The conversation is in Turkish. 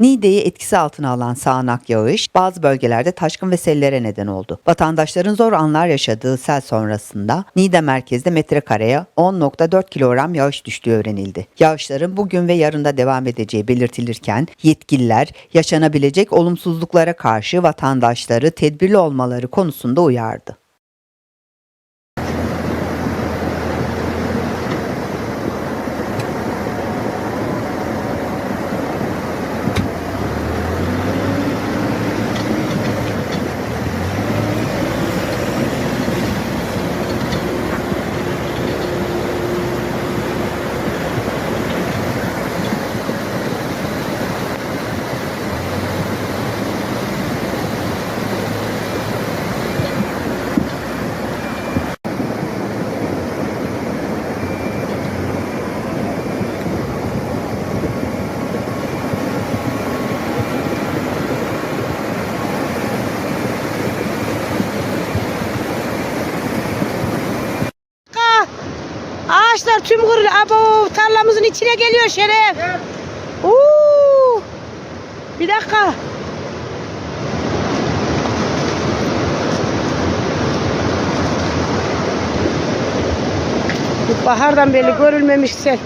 Niğde'yi etkisi altına alan sağanak yağış bazı bölgelerde taşkın ve sellere neden oldu. Vatandaşların zor anlar yaşadığı sel sonrasında Niğde merkezde metrekareye 10.4 kilogram yağış düştüğü öğrenildi. Yağışların bugün ve yarında devam edeceği belirtilirken yetkililer yaşanabilecek olumsuzluklara karşı vatandaşları tedbirli olmaları konusunda uyardı. dakika. Ağaçlar tüm kırılıyor. Abo tarlamızın içine geliyor Şeref. Uuu. Bir dakika. Bahardan beri görülmemiş sel.